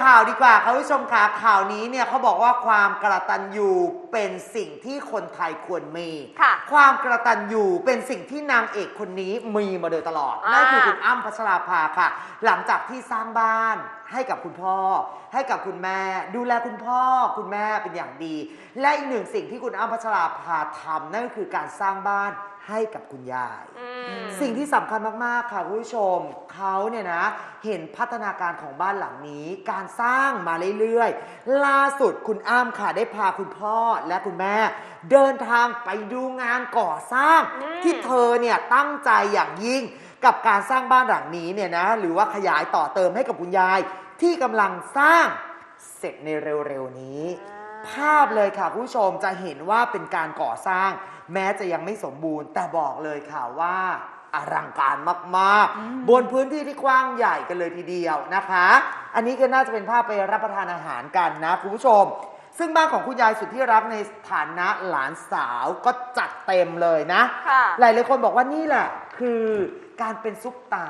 ข่าวดีกว่าค่ะคุณผู้ชมค่ะข่าวนี้เนี่ยเขาบอกว่าความกระตันยูเป็นสิ่งที่คนไทยควรมี ค่ะความกระตันยูเป็นสิ่งที่นางเอกคนนี้มีมาโดยตลอดอ่านั่นั่นคือคุณอ้ำพัชราภาค่ะ หลังจากที่สร้างบ้านให้กับคุณพ่อ ให้กับคุณแม่ ดูแลคุณพ่อคุณแม่เป็นอย่างดี และอีกหนึ่งสิ่งที่คุณอ้ำพัชราภาทำนั่นก็คือการสร้างบ้าน ให้กับคุณยายอืมสิ่งที่สำคัญมากๆค่ะคุณผู้ชมเขาเนี่ยนะ เห็นพัฒนาการของบ้านหลังนี้ การสร้างมาเรื่อยๆ ล่าสุดคุณอ้ำค่ะได้พาคุณพ่อและคุณแม่ เดินทางไปดูงานก่อสร้าง อืม ที่เธอเนี่ยตั้งใจอย่างยิ่งกับการสร้างบ้านหลังนี้เนี่ยนะ หรือว่าขยายต่อเติมให้กับคุณยายที่กำลังสร้างเสร็จในเร็วๆนี้ ภาพเลยค่ะคุณผู้ชมจะเห็นว่าเป็นการก่อสร้าง แม้จะยังไม่สมบูรณ์ แต่บอกเลยค่ะว่าอลังการมาก ๆ บนพื้นที่ที่กว้างใหญ่กันเลยทีเดียวนะคะ อันนี้ก็น่าจะเป็นภาพไปรับประทานอาหารกันนะคุณผู้ชม ซึ่งบ้านของคุณยายสุดที่รักในฐานะหลานสาวก็จัดเต็มเลยนะค่ะหลายหลายๆคนบอกว่านี่แหละคือการเป็นซุปตา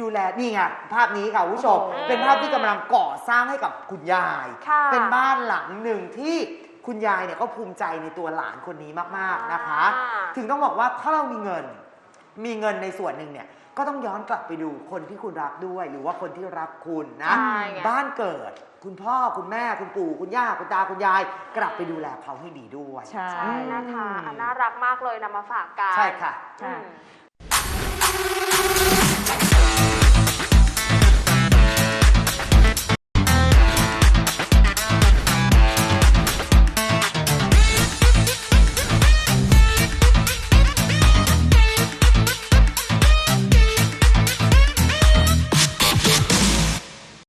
ดูแลนี่ไงภาพนี้ค่ะคุณผู้ชม โอ้เป็นภาพที่กำลังก่อสร้างให้กับคุณยาย ค่ะเป็นบ้านหลังหนึ่งที่คุณยายเนี่ยก็ภูมิใจในตัวหลานคนนี้มากๆนะคะ อ่า ถึงต้องบอกว่าถ้าเรามีเงิน มีเงินในส่วนหนึ่งเนี่ยก็ต้องย้อนกลับไปดูคนที่คุณรักด้วย หรือว่าคนที่รักคุณนะ ใช่ไง บ้านเกิด คุณพ่อคุณแม่คุณปู่คุณย่าคุณตาคุณยาย กลับไปดูแลเขาให้ดีด้วย ใช่ ใช่นะคะอะน่ารักมากเลยนำมาฝากกันใช่ค่ะค่ะอืม